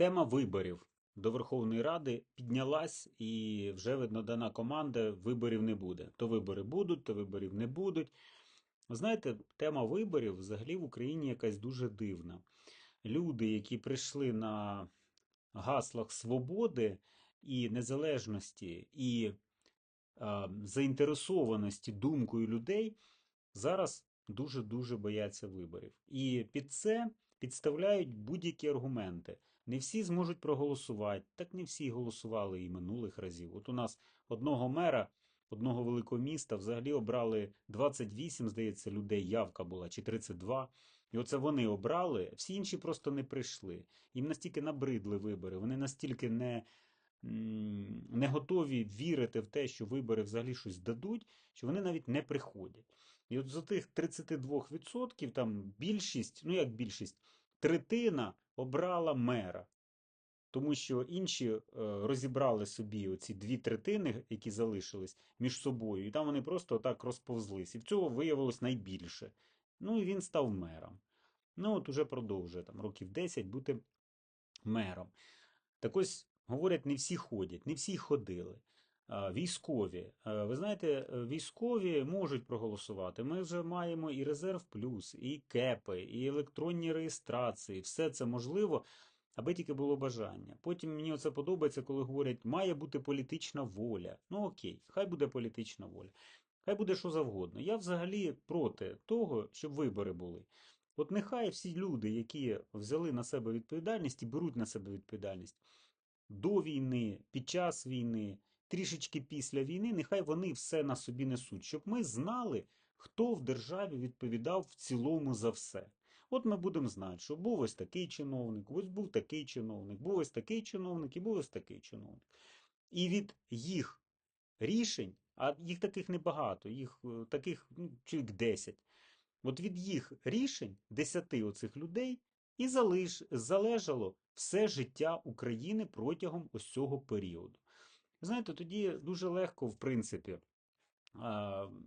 Тема виборів до Верховної Ради піднялась і вже видно дана команда виборів не буде. То вибори будуть, то виборів не будуть. Ви знаєте, тема виборів взагалі в Україні якась дуже дивна. Люди, які прийшли на гаслах свободи і незалежності, і е, заінтересованості думкою людей, зараз дуже-дуже бояться виборів. І під це підставляють будь-які аргументи. Не всі зможуть проголосувати, так не всі голосували і минулих разів. От у нас одного мера, одного великого міста взагалі обрали 28, здається, людей, явка була, чи 32. І оце вони обрали, всі інші просто не прийшли. Їм настільки набридли вибори, вони настільки не, не готові вірити в те, що вибори взагалі щось дадуть, що вони навіть не приходять. І от з тих 32% там більшість, ну як більшість, третина обрала мера. Тому що інші е, розібрали собі оці дві третини, які залишились між собою, і там вони просто так розповзлись. І в цього виявилось найбільше. Ну і він став мером. Ну, от уже продовжує там років 10 бути мером. Так ось, говорять, не всі ходять, не всі ходили. А, Військові. Ви знаєте, е, військові можуть проголосувати. Ми вже маємо і резерв плюс, і кепи, і електронні реєстрації. Все це можливо, аби тільки було бажання. Потім мені оце подобається, коли говорять, має бути політична воля. Ну окей, хай буде політична воля. Хай буде що завгодно. Я взагалі проти того, щоб вибори були. От нехай всі люди, які взяли на себе відповідальність і беруть на себе відповідальність до війни, під час війни, трішечки після війни, нехай вони все на собі несуть, щоб ми знали, хто в державі відповідав в цілому за все. От ми будемо знати, що був ось такий чиновник, ось був такий чиновник, був ось такий чиновник і був ось такий чиновник. І від їх рішень, а їх таких небагато, їх е, таких ну, чоловік 10. От від їх рішень, 10 оцих людей, і залиш, залежало все життя України протягом ось цього періоду. Знаєте, тоді дуже легко, в принципі,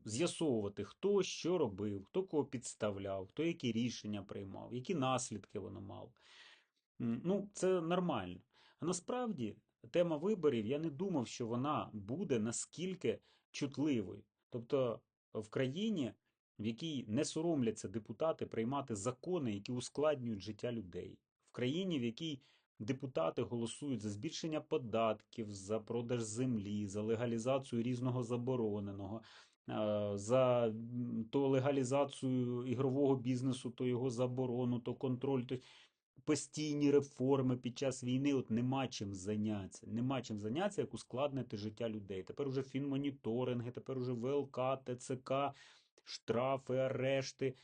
з'ясовувати, хто що робив, хто кого підставляв, хто які рішення приймав, які наслідки воно мало. М, Ну, це нормально. А насправді тема виборів, я не думав, що вона буде наскільки чутливою. Тобто в країні, в якій не соромляться депутати приймати закони, які ускладнюють життя людей, в країні, в якій депутати голосують за збільшення податків, за продаж землі, за легалізацію різного забороненого, е, за то легалізацію ігрового бізнесу, то його заборону, то контроль. То постійні реформи під час війни, от нема чим зайнятися. Нема чим зайнятися, як ускладнити життя людей. Тепер уже фінмоніторинги, тепер уже ВЛК, ТЦК, штрафи, арешти,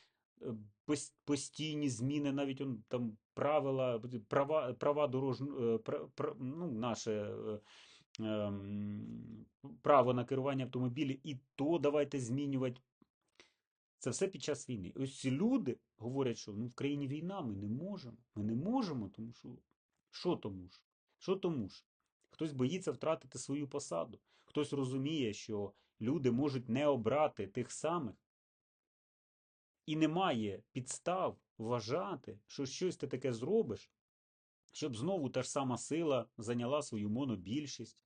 постійні зміни, навіть он, там правила, права, права дорожнього, ну, наше ем, право на керування автомобілі, і то давайте змінювати. Це все під час війни. Ось люди говорять, що ну, в країні війна, ми не можемо. Ми не можемо, тому що що тому ж? Що тому ж? Хтось боїться втратити свою посаду, хтось розуміє, що люди можуть не обрати тих самих, і немає підстав вважати, що щось ти таке зробиш, щоб знову та ж сама сила зайняла свою монобільшість.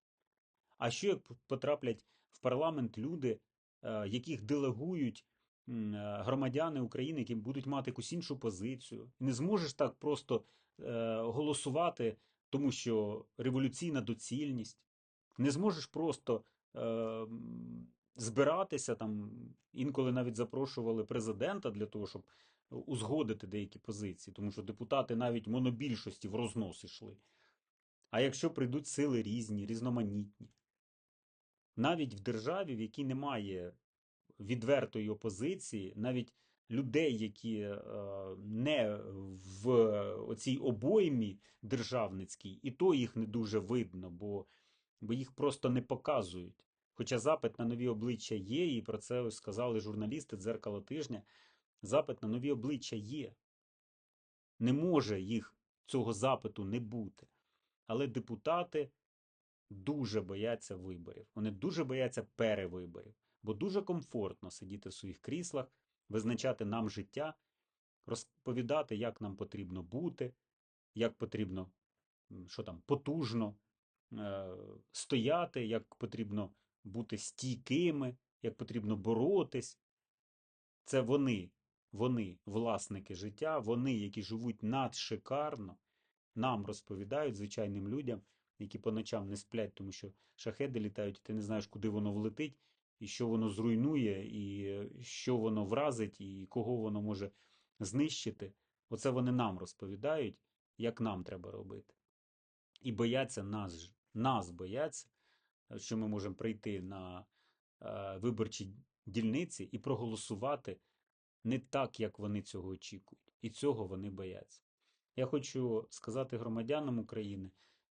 А що як потраплять в парламент люди, е, яких делегують е, громадяни України, які будуть мати якусь іншу позицію? Не зможеш так просто е, голосувати, тому що революційна доцільність. Не зможеш просто збиратися там, інколи навіть запрошували президента для того, щоб узгодити деякі позиції, тому що депутати навіть монобільшості в рознос ішли. А якщо прийдуть сили різні, різноманітні, навіть в державі, в якій немає відвертої опозиції, навіть людей, які е, не в оцій обоймі державницькій, і то їх не дуже видно, бо, бо їх просто не показують. Хоча запит на нові обличчя є, і про це сказали журналісти дзеркало тижня. Запит на нові обличчя є. Не може їх цього запиту не бути. Але депутати дуже бояться виборів. Вони дуже бояться перевиборів, бо дуже комфортно сидіти в своїх кріслах, визначати нам життя, розповідати, як нам потрібно бути, як потрібно що там, потужно е, стояти, як потрібно бути стійкими, як потрібно боротись. Це вони, вони, власники життя, вони, які живуть надшикарно, нам розповідають звичайним людям, які по ночам не сплять, тому що шахеди літають, і ти не знаєш, куди воно влетить, і що воно зруйнує, і е, що воно вразить, і кого воно може знищити. Оце вони нам розповідають, як нам треба робити. І бояться нас. Нас бояться, що ми можемо прийти на е, виборчі дільниці і проголосувати не так, як вони цього очікують. І цього вони бояться. Я хочу сказати громадянам України,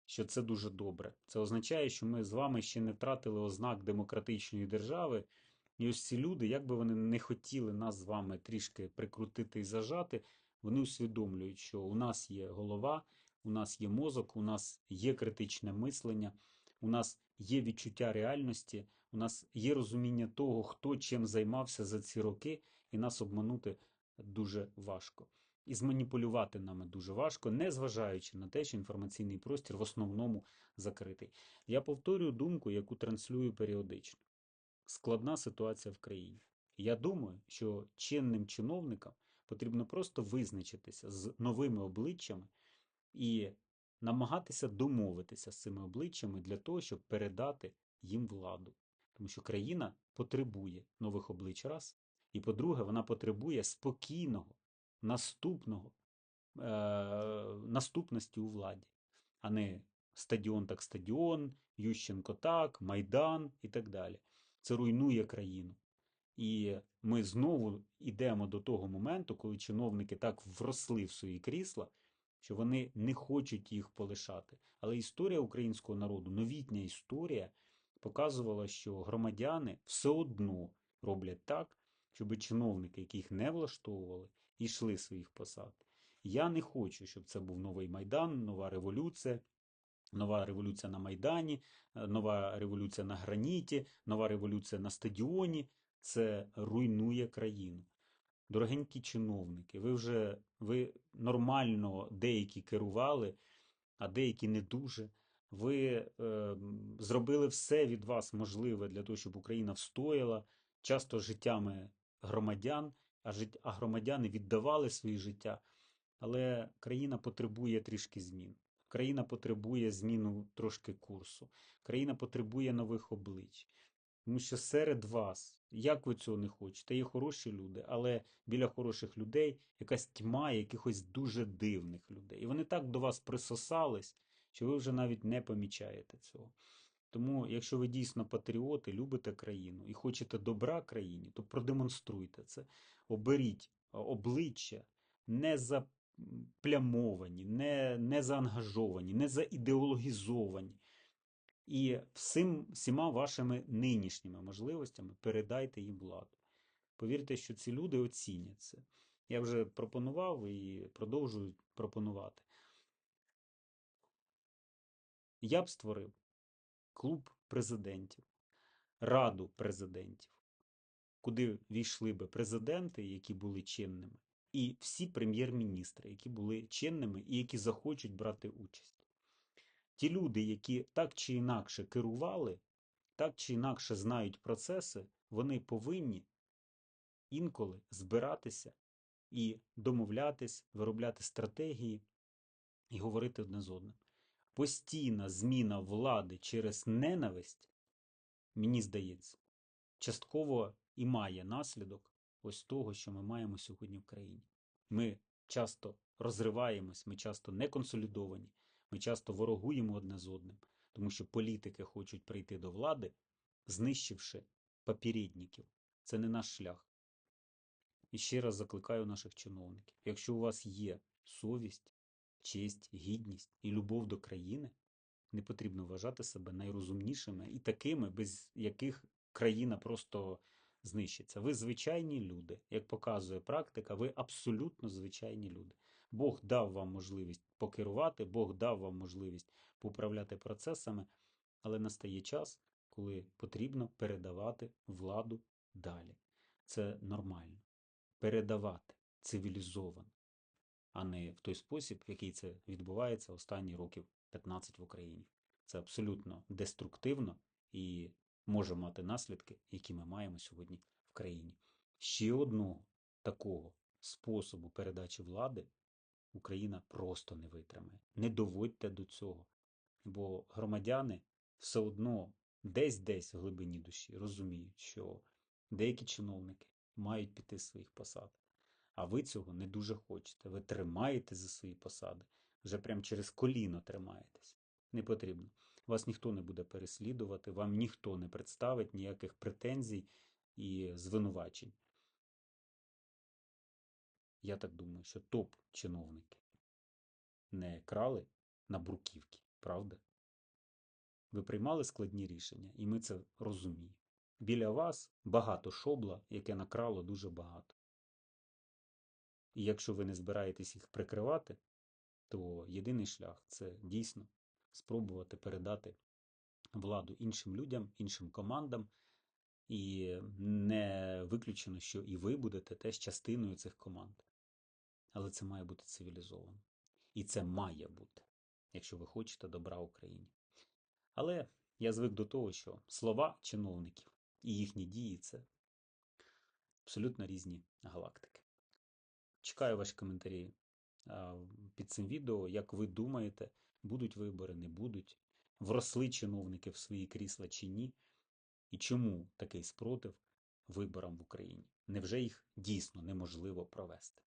що це дуже добре. Це означає, що ми з вами ще не втратили ознак демократичної держави. І ось ці люди, як би вони не хотіли нас з вами трішки прикрутити і зажати, вони усвідомлюють, що у нас є голова, у нас є мозок, у нас є критичне мислення, у нас є відчуття реальності, у нас є розуміння того, хто чим займався за ці роки, і нас обманути дуже важко. І зманіпулювати нами дуже важко, не зважаючи на те, що інформаційний простір в основному закритий. Я повторюю думку, яку транслюю періодично. Складна ситуація в країні. Я думаю, що чинним чиновникам потрібно просто визначитися з новими обличчями і намагатися домовитися з цими обличчями для того, щоб передати їм владу. Тому що країна потребує нових облич раз, і по-друге, вона потребує спокійного, наступного е- наступності у владі, а не стадіон так стадіон, Ющенко так, Майдан і так далі. Це руйнує країну. І ми знову йдемо до того моменту, коли чиновники так вросли в свої крісла, що вони не хочуть їх полишати. Але історія українського народу, новітня історія, показувала, що громадяни все одно роблять так, щоб чиновники, які їх не влаштовували, йшли своїх посад. Я не хочу, щоб це був новий майдан, нова революція. Нова революція на Майдані, нова революція на граніті, нова революція на стадіоні. Це руйнує країну. Дорогенькі чиновники, ви вже ви нормально деякі керували, а деякі не дуже. Ви е, зробили все від вас можливе для того, щоб Україна встояла, часто життями громадян, а, жит... а громадяни віддавали свої життя. Але країна потребує трішки змін. Країна потребує зміну трошки курсу. Країна потребує нових облич. Тому що серед вас, як ви цього не хочете, є хороші люди, але біля хороших людей якась тьма якихось дуже дивних людей. І вони так до вас присосались, що ви вже навіть не помічаєте цього. Тому, якщо ви дійсно патріоти, любите країну і хочете добра країні, то продемонструйте це. Оберіть обличчя не заплямовані, не, не заангажовані, не заідеологізовані. І всім, всіма вашими нинішніми можливостями передайте їм владу. Повірте, що ці люди оцінять це. Я вже пропонував і продовжую пропонувати. Я б створив клуб президентів, раду президентів, куди війшли би президенти, які були чинними, і всі прем'єр-міністри, які були чинними і які захочуть брати участь. Ті люди, які так чи інакше керували, так чи інакше знають процеси, вони повинні інколи збиратися і домовлятись, виробляти стратегії і говорити одне з одним. Постійна зміна влади через ненависть, мені здається, частково і має наслідок ось того, що ми маємо сьогодні в країні. Ми часто розриваємось, ми часто не консолідовані. Ми часто ворогуємо одне з одним, тому що політики хочуть прийти до влади, знищивши попередників. Це не наш шлях. І ще раз закликаю наших чиновників: якщо у вас є совість, честь, гідність і любов до країни, не потрібно вважати себе найрозумнішими і такими, без яких країна просто знищиться. Ви звичайні люди, як показує практика, ви абсолютно звичайні люди. Бог дав вам можливість покерувати, Бог дав вам можливість поуправляти процесами, але настає час, коли потрібно передавати владу далі. Це нормально. Передавати цивілізовано. а не в той спосіб, в який це відбувається останні років 15 в Україні. Це абсолютно деструктивно і може мати наслідки, які ми маємо сьогодні в країні. Ще одного такого способу передачі влади Україна просто не витримає. Не доводьте до цього. Бо громадяни все одно десь-десь в глибині душі розуміють, що деякі чиновники мають піти з своїх посад. А ви цього не дуже хочете. Ви тримаєте за свої посади, вже прям через коліно тримаєтесь. Не потрібно. Вас ніхто не буде переслідувати, вам ніхто не представить ніяких претензій і звинувачень. Я так думаю, що топ-чиновники не крали на бруківки, правда? Ви приймали складні рішення, і ми це розуміємо. Біля вас багато шобла, яке накрало дуже багато. І якщо ви не збираєтесь їх прикривати, то єдиний шлях це дійсно спробувати передати владу іншим людям, іншим командам. І не виключено, що і ви будете теж частиною цих команд. Але це має бути цивілізовано. І це має бути, якщо ви хочете добра Україні. Але я звик до того, що слова чиновників і їхні дії це абсолютно різні галактики. Чекаю ваші коментарі під цим відео. Як ви думаєте, будуть вибори, не будуть? Вросли чиновники в свої крісла чи ні? І чому такий спротив виборам в Україні? Невже їх дійсно неможливо провести?